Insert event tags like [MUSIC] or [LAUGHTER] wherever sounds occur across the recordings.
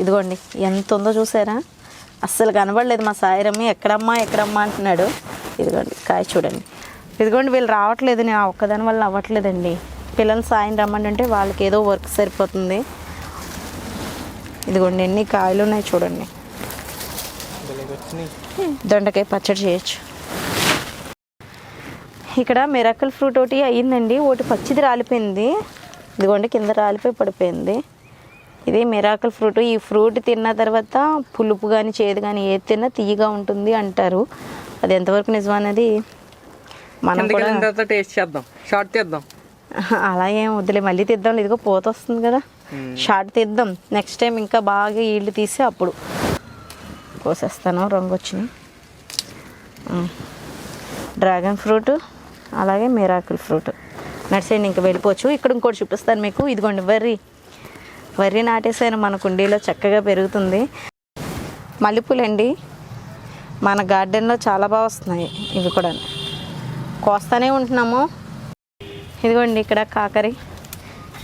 ఇదిగోండి ఎంత ఉందో చూసారా? అస్సలు కనబడలేదు మా సాయిరమ్మి. ఎక్కడమ్మా ఎక్కడమ్మా అంటున్నాడు. ఇదిగోండి కాయ చూడండి. ఇదిగోండి వీళ్ళు రావట్లేదు నేను ఒక్కదాని వల్ల అవ్వట్లేదండి. పిల్లలు సాయం రమ్మని అంటే వాళ్ళకి ఏదో వర్క్ సరిపోతుంది. ఇదిగోండి ఎన్ని కాయలు ఉన్నాయి చూడండి. దొండకాయ పచ్చడి చేయొచ్చు. ఇక్కడ మిరకల్ ఫ్రూట్ ఒకటి అయ్యిందండి ఒకటి పచ్చిది రాలిపోయింది. ఇదిగోండి కింద రాలిపోయి పడిపోయింది. ఇది మిరాకల్ ఫ్రూట్. ఈ ఫ్రూట్ తిన్న తర్వాత పులుపు కానీ చేదు కానీ ఏది తిన్నా తీయగా ఉంటుంది అంటారు. అది ఎంతవరకు నిజం అనేది మనం కూడా టేస్ట్ చేద్దాం. షార్ట్ తీద్దాం [LAUGHS] అలా ఏం వద్దులే మళ్ళీ తీద్దాం. ఇదిగో పోత వస్తుంది కదా. షార్ట్ తీద్దాం. నెక్స్ట్ టైం ఇంకా బాగా ఈళ్ళు తీసి అప్పుడు కోసేస్తాను. రంగు వచ్చినాయి. ఉమ్. డ్రాగన్ ఫ్రూట్ అలాగే మిరాకిల్ ఫ్రూట్. నడిచేయండి ఇంకా వెళ్ళిపోవచ్చు. ఇక్కడ ఇంకోటి చూపిస్తాను మీకు. ఇదిగోండి వర్రి. వర్రి నాటేసాను మన కుండీలో చక్కగా పెరుగుతుంది. మల్లెపూలండి మన గార్డెన్లో చాలా బాగా వస్తున్నాయి ఇవి కూడా కోస్తానే ఉంటున్నాము. ఇదిగోండి ఇక్కడ కాకరి.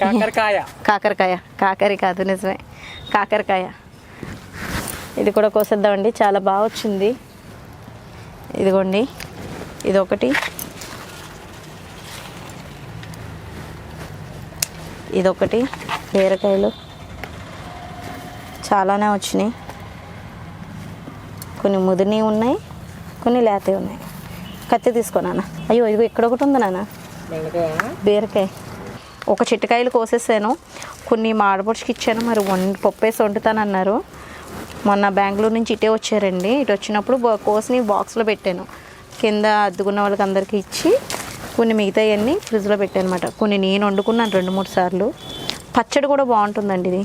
కాకరకాయ. కాకరకాయ. కాకరి కాదు నిజమే. కాకరకాయ. ఇది కూడా కోసేద్దామండి చాలా బాగా వచ్చింది. ఇదిగోండి ఇది ఒకటి ఇదొకటి బీరకాయలు. చాలానే వచ్చినాయి. కొన్ని ముదిరినవి ఉన్నాయి కొన్ని లేతవి ఉన్నాయి. కత్తి తీసుకో నాన్న. అయ్యో ఇదిగో ఇక్కడ ఒకటి ఉంది నాన్న. బీరకాయ. ఒక చిట్టకాయలు కోసేసాను. కొన్ని మా ఆడపడుచుకి ఇచ్చాను. మరి వండి పప్పు వేసి వండుతానన్నారు. మొన్న బెంగళూరు నుంచి ఇటే వచ్చారండి. ఇటు వచ్చినప్పుడు కోసిని బాక్స్లో పెట్టాను. కింద అద్దుకున్న వాళ్ళకి అందరికీ ఇచ్చి కొన్ని మిగతాయన్నీ ఫ్రిడ్జ్లో పెట్టాను అనమాట కొన్ని నేను వండుకున్నాను రెండు మూడు సార్లు. పచ్చడి కూడా బాగుంటుందండి ఇది.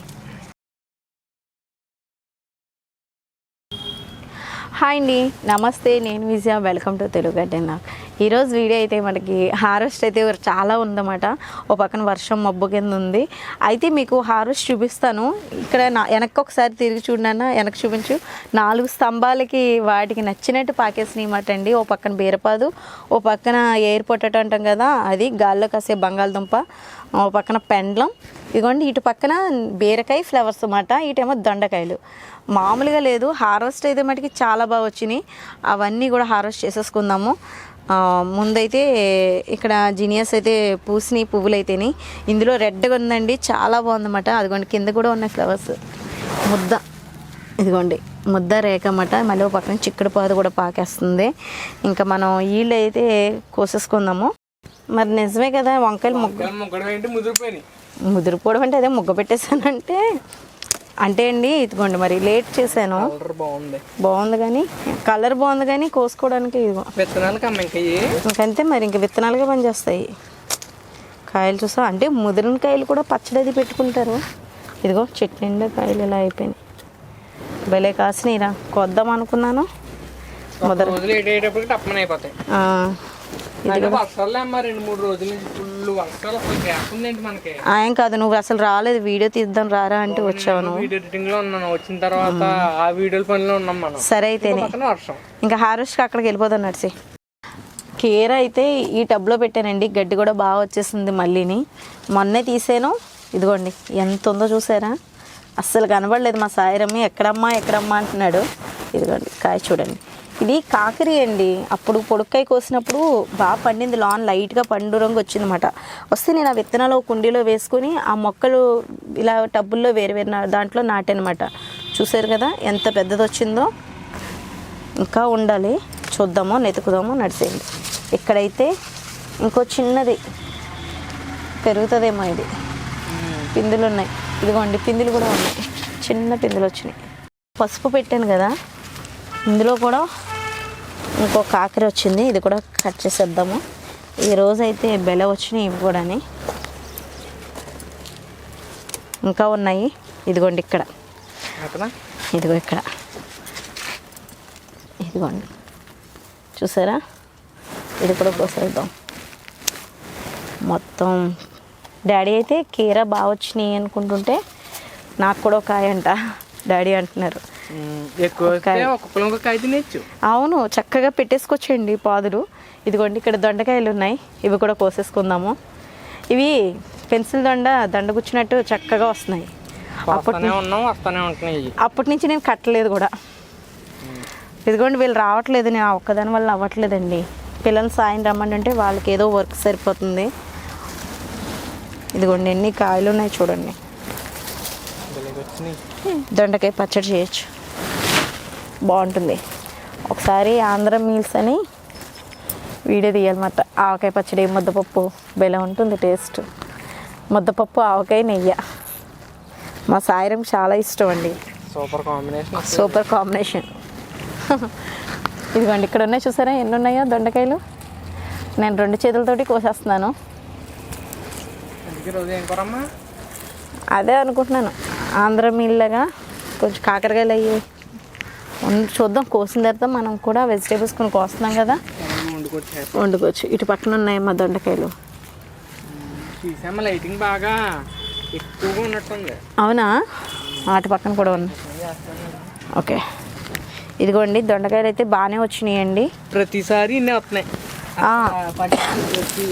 హాయ్ అండి నమస్తే నేను Vijaya welcome to Telugu garden ఈరోజు వీడియో అయితే మనకి హార్వెస్ట్ అయితే చాలా ఉందన్నమాట. ఓ పక్కన వర్షం మబ్బు కింద ఉంది. అయితే మీకు హార్వెస్ట్ చూపిస్తాను. ఇక్కడ నా వెనక్కి ఒకసారి తిరిగి చూడన్న వెనక్కి చూపించు. నాలుగు స్తంభాలకి వాటికి నచ్చినట్టు పాకేసినాయి అండి ఓ పక్కన బీరపాదు ఓ పక్కన ఎయిర్ పొటాటో అంటాం కదా అది గాల్లో కాసే బంగాళదుంప ఓ పక్కన పెండ్లం. ఇదిగోండి ఇటు పక్కన బీరకాయ ఫ్లవర్స్ అన్నమాట. ఇటేమో దొండకాయలు. మామూలుగా లేదు. హార్వెస్ట్ అయితే మటుకి చాలా బాగా వచ్చినాయి. అవన్నీ కూడా హార్వెస్ట్ చేసేసుకుందాము. ముందైతే ఇక్కడ జీనియస్ అయితే పూసినాయి పువ్వులు అయితేని ఇందులో రెడ్గా ఉందండి చాలా బాగుందన్నమాట. అదిగోండి కింద కూడా ఉన్నాయి ఫ్లవర్స్. ముద్ద. ఇదిగోండి ముద్ద రేఖ అన్నమాట. మళ్ళీ ఒక పక్కన చిక్కుడు పాదు కూడా పాకేస్తుంది. ఇంకా మనం ఈళ్ళు అయితే కోసేసుకుందాము. మరి నిజమే కదా వంకాయలు మొగ్గ ముదిరిపోవడం అంటే అదే ముగ్గ పెట్టేశానంటే. అంటే అండి ఇదిగోండి మరి లేట్ చేశాను. బాగుంది. బాగుంది కానీ కలర్ బాగుంది కానీ కోసుకోవడానికి ఇదిగో. విత్తనాలకు ఇంకంతే మరి ఇంక విత్తనాలుగా పనిచేస్తాయి. కాయలు చూసా అంటే ముదిరిన కాయలు కూడా పచ్చడి అది పెట్టుకుంటారు. ఇదిగో చెట్టు నిండా కాయలు ఇలా అయిపోయినాయి. భలే కాసినాయిరా. కొద్దాం అనుకున్నాను. ఆయన కాదు నువ్వు అసలు రాలేదు. వీడియో తీద్దాం రారా అంటే ఉన్నాను. వచ్చిన తర్వాత ఆ. వీడియోల పనిలో ఉన్నాం మనం. సరే వర్షం. ఇంకా హార్వెస్ట్కి అక్కడికి వెళ్ళిపోతాను నడిచి కీర అయితే ఈ టబ్లో పెట్టానండి. గడ్డి కూడా బాగా వచ్చేసింది మళ్ళీని. మొన్నే తీసాను. ఇదిగోండి ఎంత ఉందో చూసారా? అస్సలు కనబడలేదు మా సాయిరమ్మి ఎక్కడమ్మా ఎక్కడమ్మా అంటున్నాడు. ఇదిగోండి కాయ చూడండి. ఇది కాకరి అండి. అప్పుడు పొడుక్కాయ కోసినప్పుడు బాగా పండింది లాన్ లైట్గా పండు రంగు వచ్చిందన్నమాట. వస్తే నేను ఆ విత్తనాలు కుండీలో వేసుకొని ఆ మొక్కలు ఇలా టబ్బుల్లో వేరు వేరు దాంట్లో నాటానమాట చూసారు కదా ఎంత పెద్దది వచ్చిందో? ఇంకా ఉండాలి. చూద్దామో నెతుకుదామో నడిచేయండి ఇక్కడైతే ఇంకో చిన్నది పెరుగుతుందేమో ఇది. పిందులు ఉన్నాయి ఇదిగోండి పిందులు కూడా ఉన్నాయి. చిన్న పిందులు వచ్చినాయి. పసుపు పెట్టాను కదా. ఇందులో కూడా ఇంకో కాకర వచ్చింది. ఇది కూడా కట్ చేసేద్దాము. ఈ రోజు అయితే బెల వచ్చినాయి ఇవి కూడాని. ఇంకా ఉన్నాయి. ఇదిగోండి ఇక్కడ. ఇదిగో ఇక్కడ. ఇదిగోండి. చూసారా? ఇది కూడా కోసేద్దాం. మొత్తం. డాడీ అయితే కీర బాగా వచ్చినాయి అనుకుంటుంటే నాకు కూడా ఒక అంట. డాడీ అంటున్నారు. ఎక్కువ అవును చక్కగా పెట్టేసుకొచ్చేయండి పాదులు. ఇదిగోండి ఇక్కడ దొండకాయలు ఉన్నాయి. ఇవి కూడా కోసేసుకుందాము. ఇవి పెన్సిల్ దొండ దండ గుచ్చినట్టు చక్కగా వస్తున్నాయి. అప్పటి నుంచి నేను కట్టలేదు కూడా. ఇదిగోండి వీళ్ళు రావట్లేదు నేను ఒక్కదాని వల్ల అవ్వట్లేదండి. పిల్లలు సాయం రమ్మండి అంటే వాళ్ళకి ఏదో వర్క్ సరిపోతుంది. ఇదిగోండి ఎన్ని కాయలు ఉన్నాయి చూడండి. దొండకాయ పచ్చడి చేయొచ్చు. బాగుంటుంది. ఒకసారి ఆంధ్ర మీల్స్ అని వీడియో తీయాలన్నమాట. ఆవకాయ పచ్చడి ముద్దపప్పు బెల్లం ఉంటుంది టేస్ట్. ముద్దపప్పు ఆవకాయ నెయ్యి. మా సాయిరం చాలా ఇష్టం అండి. Super combination super combination. ఇదిగోండి ఇక్కడ ఉన్నాయి చూసారా? ఎన్ని ఉన్నాయో దొండకాయలు? నేను రెండు చేతులతోటి కోసేస్తున్నాను. అదే అనుకుంటున్నాను. ఆంధ్ర మీల్లాగా కొంచెం కాకరకాయలు అయ్యి ఉన్- చూద్దాం. కోసిన తర్వాత మనం కూడా వెజిటేబుల్స్ కొన్ని కోస్తున్నాం కదా. వండుకోవచ్చు. ఇటు పక్కన ఉన్నాయి మా దొండకాయలు. చూసామా లైటింగ్ బాగా ఎక్కువగా ఉన్నట్టుంది. అవునా? అటు పక్కన కూడా ఉంది. ఓకే. ఇదిగోండి దొండకాయలు అయితే బాగానే వచ్చినాయండి. ప్రతిసారి ఇన్ని వస్తున్నాయి.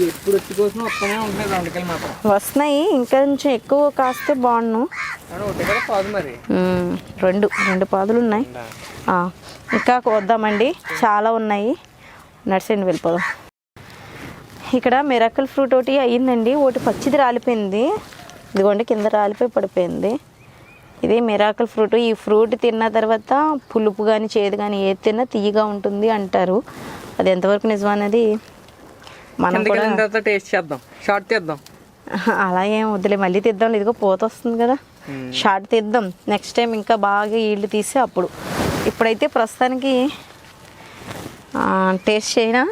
ఎప్పుడు కోసం వస్తూనే దొండకాయలు మాత్రం. వస్తున్నాయి. ఇంకా కొంచెం ఎక్కువ కాస్తే బాగుండు మరి. రెండు రెండు పాదులు ఉన్నాయి. ఇంకా కోద్దామండి చాలా ఉన్నాయి. నడిచండి వెళ్ళిపోదాం. ఇక్కడ మిరకల్ ఫ్రూట్ ఒకటి అయ్యిందండి. ఒకటి పచ్చిది రాలిపోయింది. ఇదిగోండి కింద రాలిపోయి పడిపోయింది. ఇది మిరాకల్ ఫ్రూట్. ఈ ఫ్రూట్ తిన్న తర్వాత పులుపు కానీ చేదు కానీ ఏది తిన్నా తీయగా ఉంటుంది అంటారు. అది ఎంతవరకు నిజం అనేది మనం కూడా టేస్ట్ చేద్దాం. షార్ట్ తీద్దాం. [LAUGHS] అలా ఏం వద్దులే. మళ్ళీ తీద్దాం. ఇదిగో పోత వస్తుంది కదా షార్ట్ తీద్దాం. నెక్స్ట్ టైం ఇంకా బాగా ఈళ్ళు తీసి అప్పుడు. ఇప్పుడైతే ప్రస్తుతానికి టేస్ట్ చేయనా.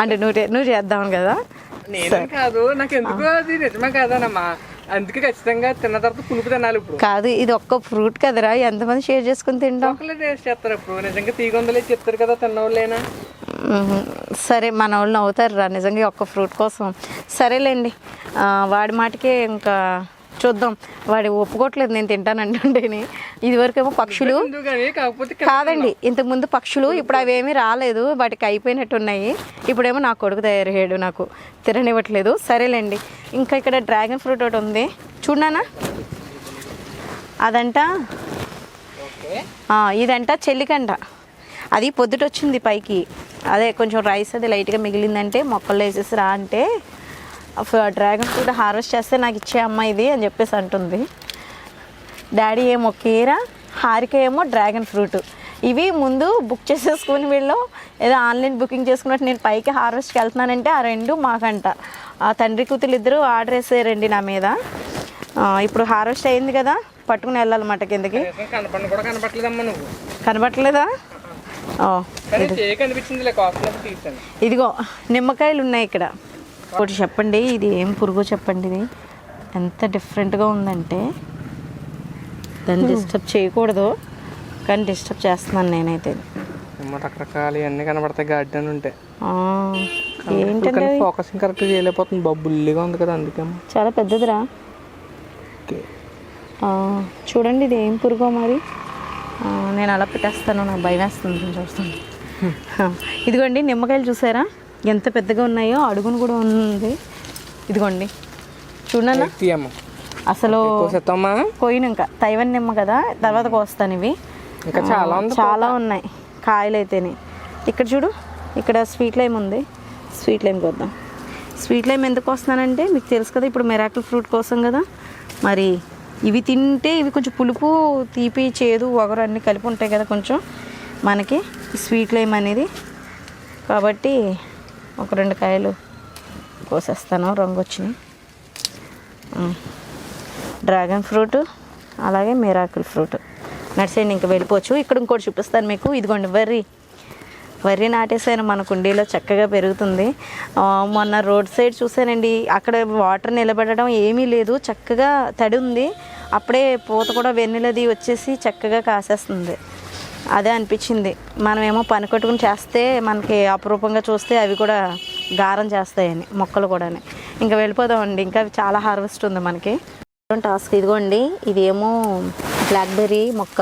అంటే నువ్వు నువ్వు చేద్దాం కదా? నేనే కాదు నాకు ఎందుకు అది నిజమే కాదనమ్మా. అందుకే ఖచ్చితంగా తిన్న తర్వాత పులుపు తినాలి ఇప్పుడు. కాదు ఇది ఒక్క ఫ్రూట్ కదరా. ఎంతమంది షేర్ చేసుకుని తింటాం? ఒకళ్ళే టేస్ట్ చేస్తారు ఇప్పుడు. నిజంగా తీగొందలే చెప్తారు కదా తిన్నవాళ్ళేనా. సరే మన వాళ్ళు అవుతారు రా నిజంగా ఒక్క ఫ్రూట్ కోసం. సరేలేండి. వాడి మాటకే ఇంకా చూద్దాం. వాడి ఒప్పుకోవట్లేదు నేను తింటానంటుండేని ఇదివరకేమో పక్షులు. కాదండి ఇంతకు ముందు పక్షులు ఇప్పుడు అవేమీ రాలేదు. వాటికి అయిపోయినట్టు ఉన్నాయి ఇప్పుడేమో నా కొడుకు తయారయ్యాడు నాకు. తిననివ్వట్లేదు. సరేలేండి. ఇంకా ఇక్కడ డ్రాగన్ ఫ్రూట్ ఒకటి ఉంది. చూడనా? అదంట. ఇదంట చెల్లికంట అది పొద్దుట వచ్చింది పైకి. అదే కొంచెం రైస్ అది లైట్గా మిగిలిందంటే మొక్కల్లో వేసేసి రా అంటే డ్రాగన్ ఫ్రూట్ హార్వెస్ట్ చేస్తే నాకు ఇచ్చే అమ్మ ఇది అని చెప్పేసి అంటుంది. డాడీ ఏమో కీర హారిక ఏమో డ్రాగన్ ఫ్రూట్. ఇవి ముందు బుక్ చేసేసుకుని వీళ్ళు ఏదో ఆన్లైన్ బుకింగ్ చేసుకున్నట్టు నేను పైకి హార్వెస్ట్కి వెళ్తున్నానంటే ఆ రెండు మాకంట. ఆ తండ్రి కూతురు ఇద్దరు ఆర్డర్ వేసారండి నా మీద. ఇప్పుడు హార్వెస్ట్ అయింది కదా పట్టుకుని వెళ్ళాలన్నమాట కిందకి. కనబట్టలేదా ఇదిగో నిమ్మకాయలు ఉన్నాయి ఇక్కడ. ఒకటి చెప్పండి ఇది ఏం పురుగు చెప్పండి ఇది? ఎంత డిఫరెంట్గా ఉందంటే దాన్ని డిస్టర్బ్ చేయకూడదు కానీ డిస్టర్బ్ చేస్తున్నాను నేనైతే. రకరకాల ఇవన్నీ కనపడతాయి గార్డెన్ ఉంటే. ఆ, ఏంటంటే? ఫోకసింగ్ కరెక్ట్ చేయలేకపోతుంది బొబ్బుల్లిగా ఉంది కదా అందుకేమో చాలా పెద్దదిరా. చూడండి ఇది ఏం పురుగో మరి. నేను అలా పెట్టేస్తాను నాకు భయం వేస్తుంది చూస్తుంది ఇదిగోండి నిమ్మకాయలు చూసారా? ఎంత పెద్దగా ఉన్నాయో అడుగును కూడా ఉంది. ఇదిగోండి. తీయమ్మ. అసలు కోసేస్తామా పోయిన ఇంకా తైవన్ నిమ్మ కదా తర్వాత కోస్తాను ఇవి. ఇంకా చాలా చాలా ఉన్నాయి. కాయలు అయితేనే ఇక్కడ చూడు ఇక్కడ స్వీట్ లైమ్ ఉంది. స్వీట్ లైమ్ కొద్దాం. స్వీట్ లైమ్ ఎందుకు వస్తున్నానంటే మీకు తెలుసు కదా ఇప్పుడు మెరాకిల్ ఫ్రూట్ కోసం కదా. మరి ఇవి తింటే ఇవి కొంచెం పులుపు తీపి చేదు వగరు అన్నీ కలిపి ఉంటాయి కదా కొంచెం. మనకి స్వీట్ లైమ్ అనేది. కాబట్టి ఒక రెండు కాయలు కోసేస్తాను రంగు వచ్చినాయి. డ్రాగన్ ఫ్రూట్ అలాగే మిరాకిల్ ఫ్రూట్. నడిసేయండి ఇంకా వెళ్ళిపోవచ్చు. ఇక్కడ ఇంకోటి చూపిస్తాను మీకు. ఇదిగోండి వర్రీ వరి నాటేసాను మన కుండీలో చక్కగా పెరుగుతుంది. మొన్న రోడ్ సైడ్ చూసానండి అక్కడ వాటర్ నిలబడడం ఏమీ లేదు. చక్కగా తడి ఉంది. అప్పుడే పూత కూడా వెన్నెలది వచ్చేసి చక్కగా కాసేస్తుంది. అదే అనిపించింది. మనమేమో పని కట్టుకుని చేస్తే మనకి అపురూపంగా చూస్తే అవి కూడా గారం చేస్తాయని మొక్కలు కూడా ఇంకా వెళ్ళిపోదామండి. ఇంకా చాలా హార్వెస్ట్ ఉంది మనకి. టాస్క్ ఇదిగోండి. ఇది ఏమో బ్లాక్బెర్రీ మొక్క.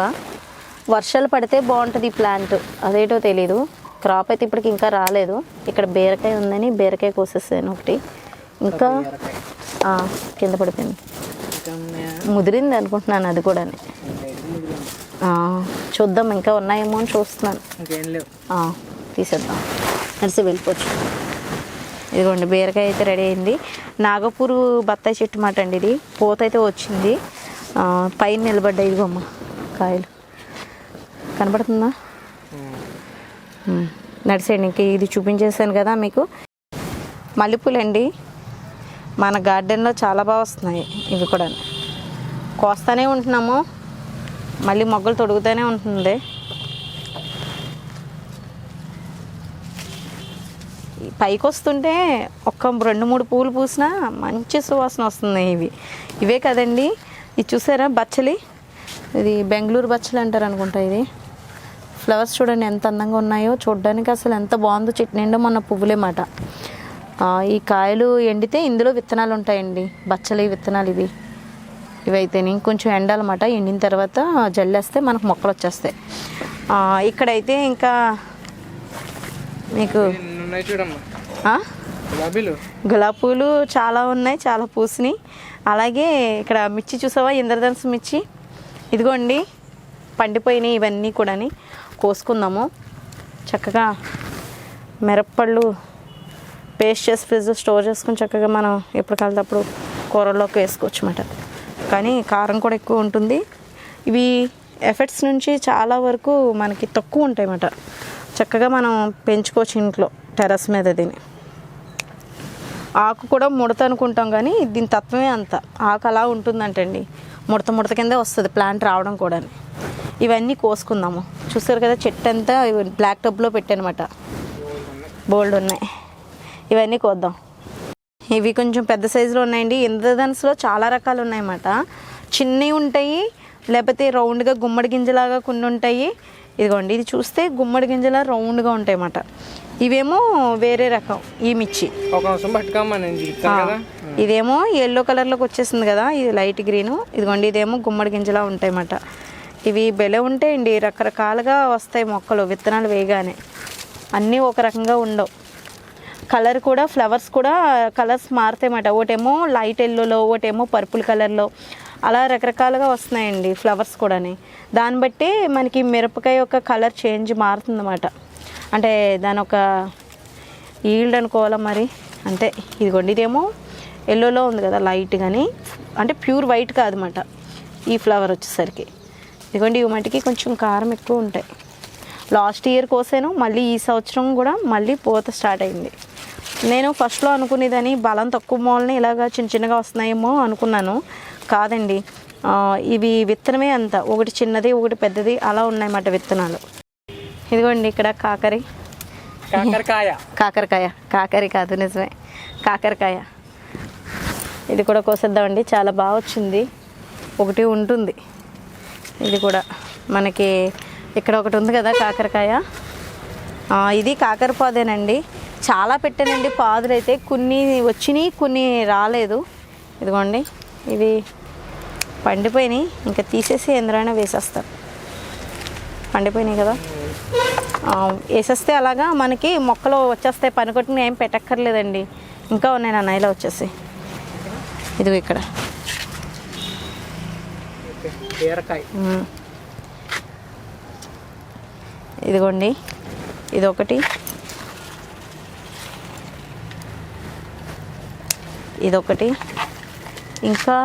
వర్షాలు పడితే బాగుంటుంది ఈ ప్లాంట్. అదేటో తెలీదు. క్రాప్ అయితే ఇప్పటికి ఇంకా రాలేదు. ఇక్కడ బీరకాయ ఉందని బీరకాయ కోసేసాను ఒకటి. ఇంకా కింద పడిపోయింది. ముదిరింది అనుకుంటున్నాను అది కూడా చూద్దాం ఇంకా ఉన్నాయేమో అని చూస్తున్నాను. ఇంకేం లేవు. తీసేద్దాం. నడిచి వెళ్ళిపోవచ్చు. ఇదిగోండి బీరకాయ అయితే రెడీ అయింది. నాగపూరు బత్తాయి చెట్టు మాట అండి ఇది. పూత అయితే వచ్చింది. పైన నిలబడ్డాయి ఇదిగోమ్మ కాయలు. కనబడుతుందా? ఉమ్, నడిచేయండి ఇంక ఇది చూపించేసాను కదా మీకు. మల్లెపూలు అండి మన గార్డెన్లో చాలా బాగా వస్తున్నాయి ఇవి కూడా కోస్తానే ఉంటున్నాము. మళ్ళీ మొగ్గలు తొడుగుతూనే ఉంటుంది. పైకి వస్తుంటే ఒక్క రెండు మూడు పూలు పూసినా మంచి సువాసన వస్తుంది ఇవి. ఇవే కదండి. ఇది చూసారా బచ్చలి? ఇది బెంగళూరు బచ్చలి అంటారు అనుకుంటా ఇది. ఫ్లవర్స్ చూడండి ఎంత అందంగా ఉన్నాయో. చూడడానికి అసలు ఎంత బాగుందో చెట్టు నిండా మన పువ్వులే మాట. ఈ కాయలు ఎండితే ఇందులో విత్తనాలు ఉంటాయండి. బచ్చలి విత్తనాలు ఇవి. ఇవైతేనే ఇంకొంచెం ఎండాలన్నమాట. ఎండిన తర్వాత జల్లేస్తే మనకు మొక్కలు వచ్చేస్తాయి. ఇక్కడైతే ఇంకా మీకు గులాబీ పూలు చాలా ఉన్నాయి చాలా పూసినాయి. అలాగే ఇక్కడ మిర్చి చూసావా? ఇంద్రధనుసు మిర్చి. ఇదిగోండి పండిపోయినాయి ఇవన్నీ కూడాని. కోసుకుందాము. చక్కగా మిరప్పళ్ళు పేస్ట్ చేసి ఫ్రిడ్జ్ స్టోర్ చేసుకుని చక్కగా మనం ఎప్పుడు కలితప్పుడు కూరల్లోకి వేసుకోవచ్చు అన్నమాట కానీ కారం కూడా ఎక్కువ ఉంటుంది. ఇవి ఎఫెక్ట్స్ నుంచి చాలా వరకు మనకి తక్కువ ఉంటాయి అన్నమాట చక్కగా మనం పెంచుకోవచ్చు ఇంట్లో టెర్రస్ మీద దీన్ని. ఆకు కూడా ముడత అనుకుంటాం కానీ దీని తత్వమే అంత. ఆకు అలా ఉంటుందంటండి. ముడత ముడత కిందే వస్తుంది ప్లాంట్ రావడం కూడా ఇవన్నీ కోసుకుందాము. చూస్తారు కదా చెట్టు అంతా బ్లాక్ టబ్లో పెట్టానమాట బోల్డ్ ఉన్నాయి. ఇవన్నీ కోద్దాం. ఇవి కొంచెం పెద్ద సైజులో ఉన్నాయండి. ఇంద్రధనుసులో చాలా రకాలు ఉన్నాయన్నమాట. చిన్నవి ఉంటాయి లేకపోతే రౌండ్గా గుమ్మడి గింజలాగా కొన్ని ఉంటాయి. ఇదిగోండి ఇది చూస్తే గుమ్మడి గింజలా రౌండ్గా ఉంటాయి అన్నమాట ఇవేమో వేరే రకం ఈ మిర్చి. ఇదేమో ఎల్లో కలర్లోకి వచ్చేసింది కదా ఇది లైట్ గ్రీన్ ఇదిగోండి ఇదేమో గుమ్మడి గింజలా ఉంటాయి అన్నమాట ఇవి బెలే ఉంటాయండి రకరకాలుగా వస్తాయి మొక్కలు విత్తనాలు వేయగానే. అన్నీ ఒక రకంగా ఉండవు. కలర్ కూడా ఫ్లవర్స్ కూడా కలర్స్ మారుతాయన్నమాట. ఒకటేమో లైట్ ఎల్లోలో ఒకటేమో పర్పుల్ కలర్లో. అలా రకరకాలుగా వస్తున్నాయండి ఫ్లవర్స్ కూడాని. దాన్ని బట్టి మనకి మిరపకాయ యొక్క కలర్ చేంజ్ మారుతుందన్నమాట. అంటే దాని ఒక ఈల్డ్ అనుకోవాలా మరి? అంతే. ఇదిగోండి ఇదేమో ఎల్లోలో ఉంది కదా లైట్ కానీ అంటే ప్యూర్ వైట్ కాదన్నమాట ఈ ఫ్లవర్ వచ్చేసరికి. ఇదిగోండి ఇవి మటుకి కొంచెం కారం ఎక్కువ ఉంటాయి. లాస్ట్ ఇయర్ కోసాను మళ్ళీ ఈ సంవత్సరం కూడా మళ్ళీ పూత స్టార్ట్ అయింది. నేను ఫస్ట్లో అనుకునేదని బలం తక్కువ మూలని ఇలాగా చిన్న చిన్నగా వస్తున్నాయేమో అనుకున్నాను. కాదండి. ఇవి విత్తనమే అంత. ఒకటి చిన్నది ఒకటి పెద్దది అలా ఉన్నాయన్నమాట విత్తనాలు. ఇదిగోండి ఇక్కడ కాకరి. కాకరకాయ. కాకరకాయ. కాకరి కాదు నిజమే. కాకరకాయ. ఇది కూడా కోసేద్దామండి. చాలా బాగా వచ్చింది. ఒకటి ఉంటుంది. ఇది కూడా మనకి ఇక్కడ ఒకటి ఉంది కదా కాకరకాయ. ఇది కాకర పాదేనండి చాలా పెట్టానండి పాదులు అయితే కొన్ని వచ్చినాయి కొన్ని రాలేదు. ఇదిగోండి ఇవి పండిపోయినాయి. ఇంకా తీసేసి ఎందులోనే వేసేస్తారు పండిపోయినాయి కదా. వేసేస్తే అలాగా మనకి మొక్కలు వచ్చేస్తాయి. పనికొట్టిన ఏం పెట్టక్కర్లేదండి. ఇంకా ఉన్నాయి నా నైలో వచ్చేసి. ఇదిగో ఇక్కడ. ఇదిగోండి ఇది ఇదొకటి. ఇంకా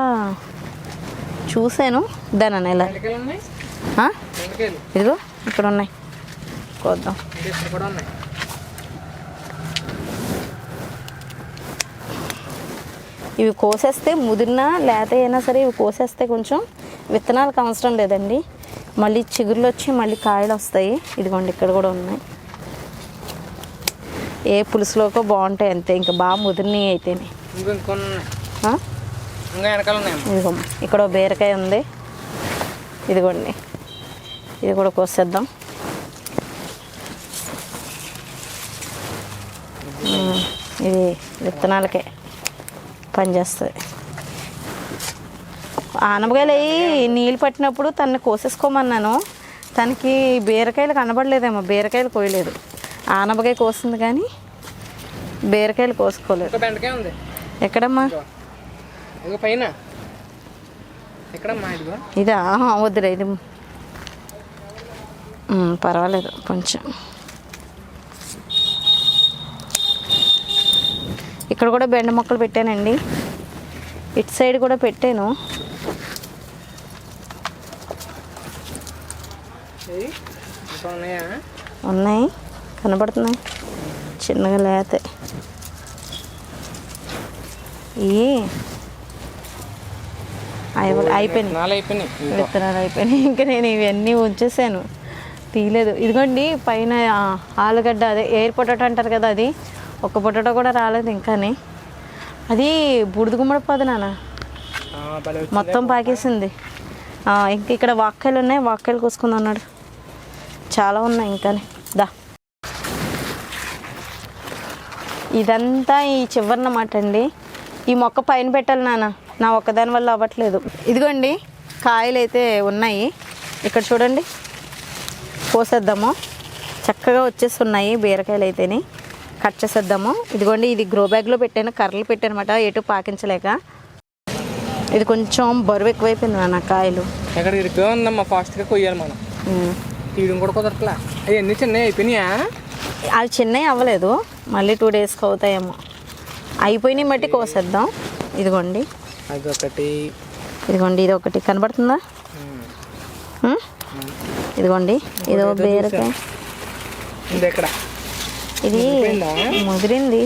చూశాను దాని నెల. బెండకాయలు ఉన్నాయి బెండకాయలు ఇదిగో ఇక్కడ ఉన్నాయి. కోద్దాం ఇవి కోసేస్తే ముదిరినా లేత అయినా సరే ఇవి కోసేస్తే కొంచెం విత్తనాలకు అవసరం లేదండి. మళ్ళీ చిగుర్లు వచ్చి మళ్ళీ కాయలు వస్తాయి. ఇదిగోండి ఇక్కడ కూడా ఉన్నాయి. ఏ పులుసులోకో బాగుంటాయి అంతే. ఇంకా బాగా ముదిరినవి అయితేనే. ఇదిగో ఇక్కడ బీరకాయ ఉంది. ఇదిగోండి. ఇది కూడా కోసేద్దాం. ఇది విత్తనాలకే పనిచేస్తుంది ఆనపకాయలు అయ్యి నీళ్ళు పట్టినప్పుడు తనని కోసేసుకోమన్నాను. తనకి బీరకాయలు కనబడలేదేమో. బీరకాయలు కోయలేదు. ఆనపకాయ కోస్తుంది కానీ బీరకాయలు కోసుకోలేదు. బెండకాయ ఉంది. ఎక్కడమ్మా? పైన. ఎక్కడమ్మా ఇదిగో? ఇదా? వద్దులే ఇది. పర్వాలేదు కొంచెం. ఇక్కడ కూడా బెండ మొక్కలు పెట్టానండి. ఇటు సైడ్ కూడా పెట్టాను. ఉన్నాయి. కనబడుతున్నాయి. చిన్నగా లేతే. ఇవి అయిపోయినాయి. ఇంకో. విత్తనాలు అయిపోయినాయి. [LAUGHS] ఇంకా నేను ఇవన్నీ ఉంచేసాను. తీయలేదు. ఇదిగోండి పైన ఆలుగడ్డ అదే ఎయిర్ పొటాటో అంటారు కదా అది. ఒక పొటాటో కూడా రాలేదు ఇంకాని. అది బూడిద గుమ్మడిపోదు నాన్న. మొత్తం పాకేసింది. ఇంక ఇక్కడ వాక్కాయలు ఉన్నాయి. వాక్కాయలు కోసుకుందాం అన్నాడు. చాలా ఉన్నాయి ఇంకాని. దా. ఇదంతా ఈ చివరినమాట అండి. ఈ మొక్క పైన పెట్టాలి నాన్న. నా ఒక్కదాని వల్ల అవ్వట్లేదు. ఇదిగోండి కాయలు అయితే ఉన్నాయి. ఇక్కడ చూడండి కోసేద్దాము. చక్కగా వచ్చేస్తున్నాయి బీరకాయలు అయితేని కట్ చేసేద్దాము. ఇదిగోండి ఇది గ్రో బ్యాగ్లో పెట్టాను కర్రలు పెట్టాను అనమాట ఎటు పాకించలేక. ఇది కొంచెం బరువు ఎక్కువైపోయింది నాన్న కాయలు. ఎక్కడ ఇరుగ్గా ఉందమ్మా ఫాస్ట్గా కొయ్యాలి మనం. తీయడం కూడా కుదరట్లా. అవి అన్ని చిన్నవి అయిపోయినాయా? అవి చిన్నవి అవ్వలేదు. మళ్ళీ టూ డేస్కి అవుతాయేమో. అయిపోయినాయి బట్టి కోసేద్దాం. ఇదిగోండి. అది ఒకటి ఇదిగోండి ఇది ఒకటి కనబడుతుందా? ఇదిగోండి ఇదో బీరకాయ. ఇది? ముదిరింది?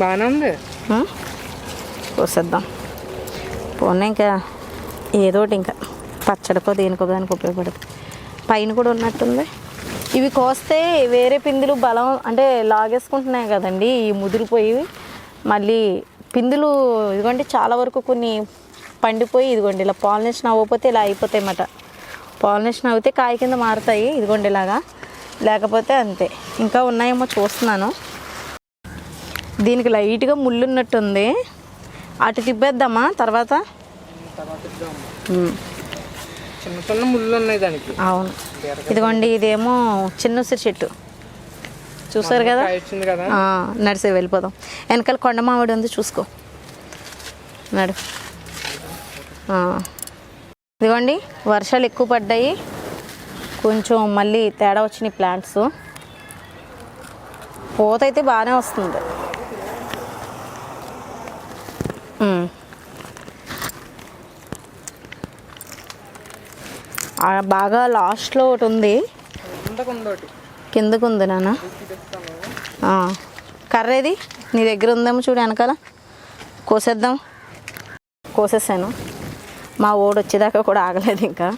బాగానే ఉంది? కోసేద్దాం. పోనీ ఇంకా ఏదో ఒకటి ఇంకా. పచ్చడికో దేనికో దానికి ఉపయోగపడుతుంది. పైన కూడా ఉన్నట్టుంది. ఇవి కోస్తే వేరే పిందులు బలం అంటే లాగేసుకుంటున్నాయి కదండి ఈ ముదిరిపోయి మళ్ళీ పిందులు ఇదిగోండి చాలా వరకు కొన్ని పండిపోయి ఇదిగోండి ఇలా పాలినేషన్ అవ్వకపోతే ఇలా అయిపోతాయి అన్నమాట. పాలినేషన్ అయితే కాయ కింద మారుతాయి ఇదిగోండి ఇలాగా. లేకపోతే అంతే. ఇంకా ఉన్నాయేమో చూస్తున్నాను. దీనికి లైట్గా ముళ్ళు ఉన్నట్టుంది అటు తిప్పేద్దామా? తర్వాత? చిన్న చిన్న ముళ్ళు ఉన్నాయి దానికి. అవును. ఇదిగోండి ఇదేమో చిన్న ఉసిరి చెట్టు. చూసారు కదా? నడిసే వెళ్ళిపోదాం. వెనకాల కొండ మామిడి ఉంది చూసుకో. నడు. ఇదిగోండి వర్షాలు ఎక్కువ పడ్డాయి. కొంచెం మళ్ళీ తేడా వచ్చినాయి ప్లాంట్స్. పూత అయితే బాగానే వస్తుంది. బాగా లాస్ట్లో ఒకటి ఉంది. కిందకు ఉంది నాన్న చూపిస్తాను ఆ, కర్ర ఏది నీ దగ్గర ఉందేమో చూడు వెనకాల. కోసేద్దాం. కోసేసాను. మా ఓడు వచ్చేదాకా కూడా ఆగలేదు ఇంకా.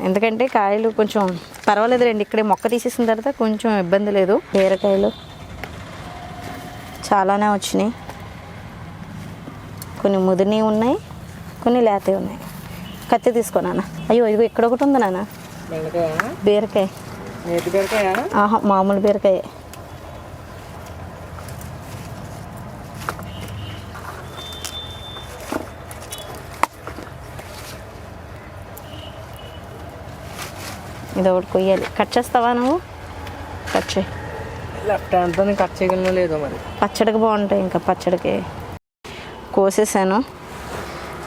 ఎందుకంటే కాయలు కొంచెం పర్వాలేదు రండి ఇక్కడే మొక్క తీసేసిన తర్వాత కొంచెం ఇబ్బంది లేదు. బీరకాయలు చాలానే వచ్చినాయి. కొన్ని ముదిరినవి ఉన్నాయి కొన్ని లేతవి ఉన్నాయి. కత్తి తీసుకో నాన్న అయ్యో ఇదిగో ఇక్కడ ఒకటి ఉంది నాన్న బీరకాయ. ఆహా మామూలు బీరకాయ. ఇది ఒకటి కొయ్యాలి. కట్ చేస్తావా నువ్వు? కట్ చేయి. లెఫ్ట్ హ్యాండ్తో కట్ చేయగలను లేదో మరి. పచ్చడికి బాగుంటాయి ఇంకా పచ్చడికి. కోసేసాను.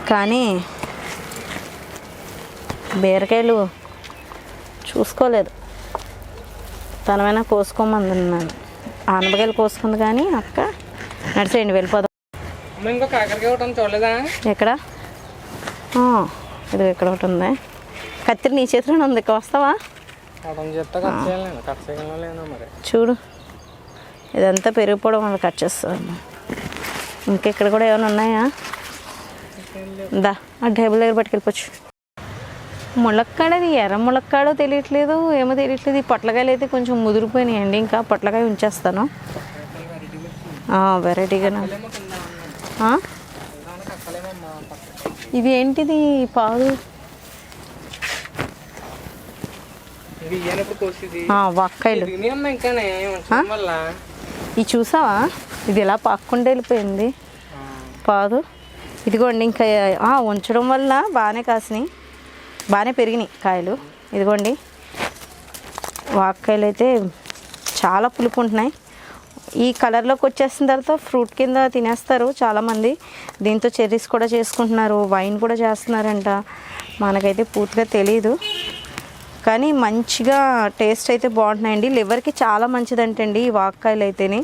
కానీ బీరకాయలు చూసుకోలేదు. తనమైనా కోసుకోమందున్నాను ఆనపకాయలు కోసుకుంది కానీ అక్క నడిచేయండి వెళ్ళిపోదాం. ఇంకో కాకరకాయ ఒకటి చూడలేదా? ఎక్కడ? ఆ, ఇదిగో ఇక్కడ ఒకటి ఉంది. కత్తిరి నీ చేతిలోనే ఉంది ఇక్కడ వస్తావా? చూడు. ఇదంతా పెరిగిపోవడం వల్ల కట్ చేస్తాను. ఇంకెక్కడ కూడా ఏమైనా ఉన్నాయా? దా ఆ టేబుల్ దగ్గర పట్టుకెళ్ళిపోవచ్చు. ములక్కాడది ఎర్ర ములక్కాడో తెలియట్లేదు ఏమో తెలియట్లేదు. ఈ పొట్లకాయలు అయితే కొంచెం ముదిరిపోయినాయండి ఇంకా పొట్లకాయ ఉంచేస్తాను. వెరైటీగానే ఆ? ఇది ఏంటిది? పాదు ఆ, వక్కాయలు ఇది చూసావా? ఇది ఎలా పాక్కుండా వెళ్ళిపోయింది? పాదు. ఇదిగోండి ఇంకా ఉంచడం వల్ల బాగానే కాసినాయి. బాగానే పెరిగినాయి కాయలు. ఇదిగోండి. వాక్కాయలు అయితే చాలా పులుపు ఉంటున్నాయి ఈ కలర్లోకి వచ్చేసిన తర్వాత ఫ్రూట్ కింద తినేస్తారు చాలామంది. దీంతో చెర్రీస్ కూడా చేసుకుంటున్నారు. వైన్ కూడా చేస్తున్నారంట. మనకైతే పూర్తిగా తెలియదు కానీ మంచిగా టేస్ట్ అయితే బాగుంటున్నాయండి. లివర్కి చాలా మంచిదంటండి ఈ వాక్కాయలు అయితేనే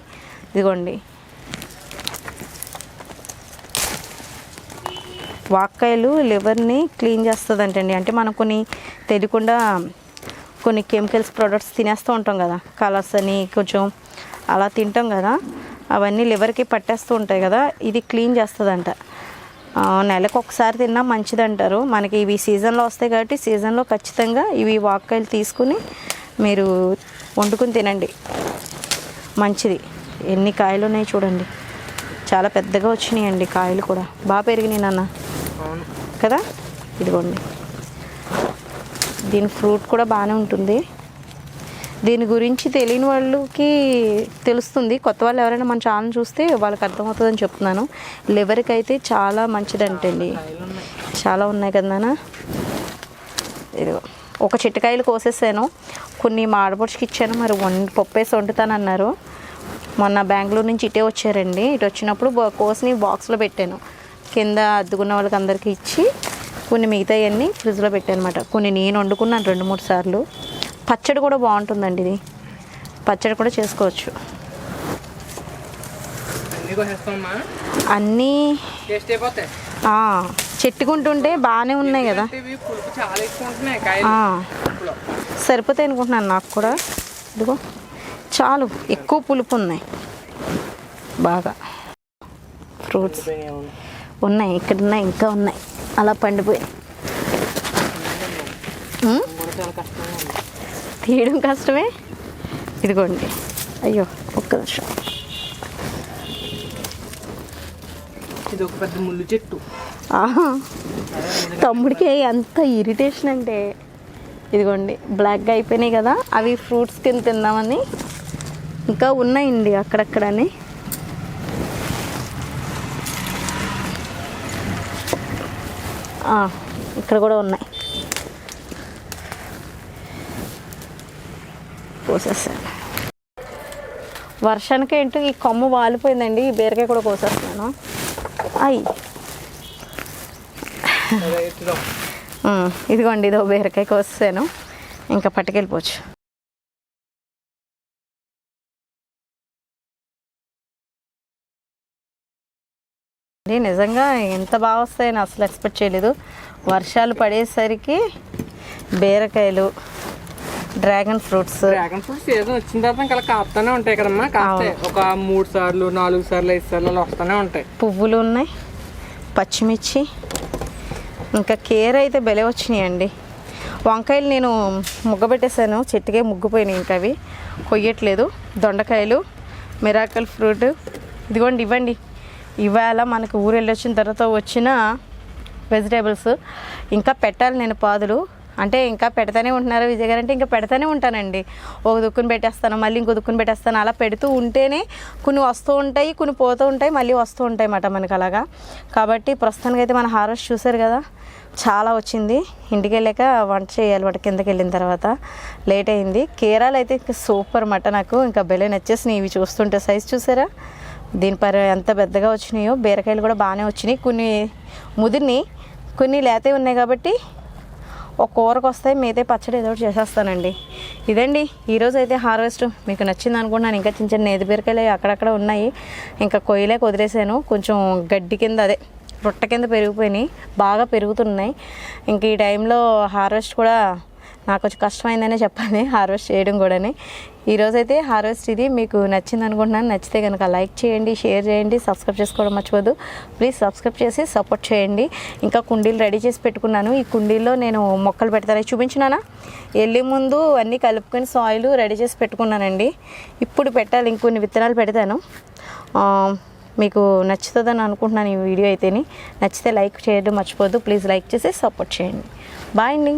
ఇదిగోండి. వాక్కాయలు లివర్ని క్లీన్ చేస్తుందంటండి. అంటే మనం కొన్ని తెలియకుండా కొన్ని కెమికల్స్ ప్రొడక్ట్స్ తినేస్తూ ఉంటాం కదా. కలర్స్ అని కొంచెం అలా తింటాం కదా. అవన్నీ లివర్కి పట్టేస్తూ ఉంటాయి కదా. ఇది క్లీన్ చేస్తుందంట. నెలకు ఒకసారి తిన్నా మంచిది అంటారు మనకి ఇవి సీజన్లో వస్తాయి కాబట్టి సీజన్లో ఖచ్చితంగా ఇవి వాక్కాయలు తీసుకుని మీరు వండుకుని తినండి. మంచిది. ఎన్ని కాయలు ఉన్నాయి చూడండి. చాలా పెద్దగా వచ్చినాయండి కాయలు కూడా. బాగా పెరిగినాయి నాన్న. కదా? ఇదిగోండి. దీని ఫ్రూట్ కూడా బాగానే ఉంటుంది. దీని గురించి తెలియని వాళ్ళకి తెలుస్తుంది. కొత్త వాళ్ళు ఎవరైనా మన ఛానల్ చూస్తే వాళ్ళకి అర్థమవుతుందని చెప్తున్నాను. లివర్కి అయితే చాలా మంచిదంటండి. చాలా ఉన్నాయి కదా నాన్న? ఇదిగో. ఒక చిట్టకాయలు కోసేసాను. కొన్ని మా ఇచ్చాను. మరి వన్ పప్పు వేసి వండుతానన్నారు. మొన్న బెంగళూరు నుంచి ఇటే వచ్చారండి. ఇటు వచ్చినప్పుడు కోసిని బాక్స్లో పెట్టాను. కింద అద్దుకున్న వాళ్ళకి అందరికీ ఇచ్చి కొన్ని మిగతాయన్నీ ఫ్రిడ్జ్లో పెట్టాను అనమాట కొన్ని నేను వండుకున్నాను రెండు మూడు సార్లు. పచ్చడి కూడా బాగుంటుందండి ఇది. పచ్చడి కూడా చేసుకోవచ్చు. అన్నీ చెట్టుకుంటుంటే బాగానే ఉన్నాయి కదా. సరిపోతాయి అనుకుంటున్నాను నాకు కూడా. ఇదిగో చాలు ఎక్కువ పులుపు ఉన్నాయి. బాగా. ఫ్రూట్స్. ఉన్నాయి ఇక్కడ ఉన్నాయి ఇంకా ఉన్నాయి. అలా పండిపోయి. తీయడం కష్టమే? ఇదిగోండి. అయ్యో ఒక్క నిమిషం. ఇది ఒక పెద్ద ముళ్ళు చెట్టు. తమ్ముడికి ఎంత ఇరిటేషన్ అంటే. ఇదిగోండి బ్లాక్గా అయిపోయినాయి కదా అవి ఫ్రూట్స్ కింద తిందామని. ఇంకా ఉన్నాయండి అక్కడక్కడని. ఇక్కడ కూడా ఉన్నాయి. కోసేస్తాను వర్షానికి ఏంటో ఈ కొమ్మ వాలిపోయిందండి ఈ బీరకాయ కూడా కోసేస్తున్నాను అయ్యి ఇదిగోండి ఇదో బీరకాయ కోసాను ఇంకా పట్టుకెళ్ళిపోవచ్చు. ఇది నిజంగా ఎంత బాగా వస్తాయని అసలు ఎక్స్పెక్ట్ చేయలేదు. వర్షాలు పడేసరికి బీరకాయలు dragon fruits dragon fruit season వచ్చిన తర్వాత ఇంకా కాపుతానే ఉంటాయి కదమ్మా. కాస్తాయి ఒక మూడు సార్లు నాలుగు సార్లు ఐదు సార్లు వస్తూనే ఉంటాయి. పువ్వులు ఉన్నాయి పచ్చిమిర్చి ఇంకా కేర్ అయితే బెలే వచ్చినాయండి వంకాయలు నేను ముగ్గ పెట్టేశాను చెట్టుకే ముగ్గిపోయినాయి ఇంకా అవి. కొయ్యట్లేదు. దొండకాయలు మిరాకల్ ఫ్రూట్. ఇదిగోండి ఇవ్వండి. ఇవాళ మనకు ఊరు వెళ్ళి వచ్చిన తర్వాత వచ్చిన వెజిటేబుల్స్ ఇంకా పెట్టాలి నేను పాదులు. అంటే ఇంకా పెడతానే ఉంటున్నారు విజయ్ గారు అంటే ఇంకా పెడతానే ఉంటానండి. ఒక దుక్కుని పెట్టేస్తాను మళ్ళీ ఇంకో దుక్కుని పెట్టేస్తాను. అలా పెడుతూ ఉంటేనే కొన్ని వస్తూ ఉంటాయి కొన్ని పోతూ ఉంటాయి మళ్ళీ వస్తూ ఉంటాయి అన్నమాట మనకు అలాగా. కాబట్టి ప్రస్తుతానికి అయితే మన హార్వెస్ట్ చూసారు కదా చాలా వచ్చింది. ఇంటికి వెళ్ళాక వంట చేయాలి వాటి కిందకి వెళ్ళిన తర్వాత లేట్ అయింది. కేరాలు అయితే ఇంకా సూపర్ మట నాకు ఇంకా బెలే నచ్చేసినాయి. ఇవి చూస్తుంటే సైజ్ చూసారా? దీని పర ఎంత పెద్దగా వచ్చినాయో బీరకాయలు కూడా బాగానే వచ్చినాయి. కొన్ని ముదిరిని కొన్ని లేతే ఉన్నాయి కాబట్టి ఒక కూరకు వస్తాయి మిగతా పచ్చడి ఏదో ఒకటి చేసేస్తానండి. ఇదండి ఈరోజు అయితే హార్వెస్ట్. మీకు నచ్చింది అనుకుంటున్నాను. ఇంకా చిన్న చిన్న నేతి బీరకాయలు అక్కడక్కడ ఉన్నాయి. ఇంకా కొయ్యలేక వదిలేసాను. కొంచెం గడ్డి కింద అదే రొట్ట కింద పెరిగిపోయినాయి. బాగా పెరుగుతున్నాయి. ఇంక ఈ టైంలో హార్వెస్ట్ కూడా నాకు కొంచెం కష్టమైందనే చెప్పాలి హార్వెస్ట్ చేయడం కూడాని. ఈరోజైతే హార్వెస్ట్ ఇది మీకు నచ్చింది అనుకుంటున్నాను. నచ్చితే కనుక లైక్ చేయండి షేర్ చేయండి సబ్స్క్రైబ్ చేసుకోవడం మర్చిపోదు ప్లీజ్ సబ్స్క్రైబ్ చేసి సపోర్ట్ చేయండి. ఇంకా కుండీలు రెడీ చేసి పెట్టుకున్నాను. ఈ కుండీల్లో నేను మొక్కలు పెడతాను చూపించినానా? వెళ్ళే ముందు అన్నీ కలుపుకొని సాయిల్ రెడీ చేసి పెట్టుకున్నానండి. ఇప్పుడు పెట్టాలి ఇంకొన్ని విత్తనాలు పెడతాను. మీకు నచ్చుతుందని అనుకుంటున్నాను ఈ వీడియో అయితేని. నచ్చితే లైక్ చేయడం మర్చిపోద్దు ప్లీజ్ లైక్ చేసి సపోర్ట్ చేయండి. బాయ్ అండి.